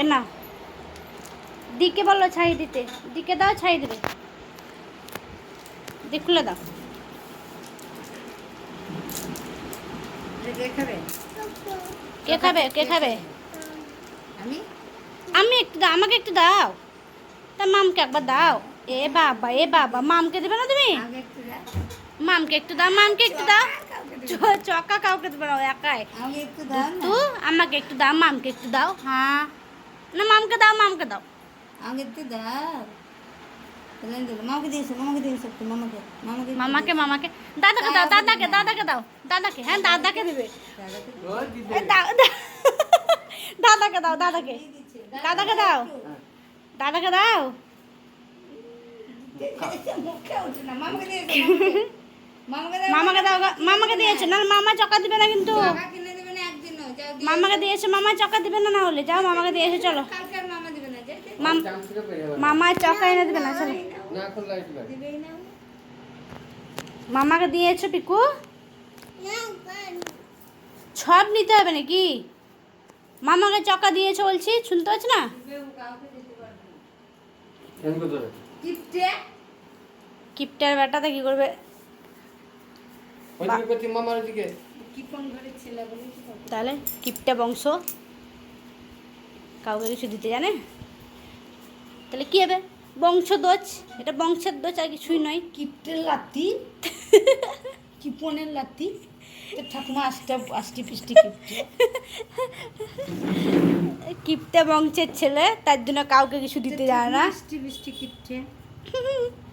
এ না। দিকে বলল ছাই দিতে। দিকে দাও ছাই দেবে। দিক খুলে দাও। কে খাবে? কে খাবে? আমি? আমি একটু দাও আমাকে একটু দাও। তা মামকে একবার দাও। এ বাবা এ বাবা মামকে দেবে না তুমি। মামকে একটু দাও মামকে একটু দাও। চকা কাউকে দেবে না একাই। একটু তু আমাকে একটু দাও মামকে একটু দাও। হ্যাঁ। না মামকে দাও মামকে দাও। একটু দাও। মামাকে দিয়েছ মামাকে দিয়েছ মামাকে মামাকে মামাকে মামাকে। দাদাকে দাও দাদাকে দাদাকে দাও। দাদাকে হ্যাঁ দাদাকে দেবে। দাদাকে দাও, দাও। দাদাকে দাও দাদাকে। দাদাকে দাও। দাদাকে দাও। মামাকে দাও মামাকে দাও গা- মামাকে দিয়েছে না মামা চকা দিবে না কিন্তু। যাও দিয়ে মামাকে দিয়েছে মামা চকা দিবে না না হলে? যাও মামাকে দিয়েছে চলো। মামা দিবে না যে মাম মামা চকা এনে দেবে না চলো। মামাকে দিয়েছ পিকু। সব নিতে হবে নাকি? মামাকে চকা দিয়েছ বলছি শুনতে পাচ্ছ না? কিপটার বেটাতে কি করবে? ওই দিকে করছি মামার দিকে তাহলে কিপটা বংশ। কাউকে কিছু দিতে জানে? তাহলে কি হবে? বংশ দোষ এটা বংশের দোষ আর কিছুই নয়। কিপটের লাতি কিপনের লাতি ঠাকুমা আষ্টা আষ্টি ফিষ্টি কিপটে। কিপটা বংশের ছেলে তার জন্য কাউকে কিছু দিতে জানে না। আষ্টি ফিষ্টি কিপটে।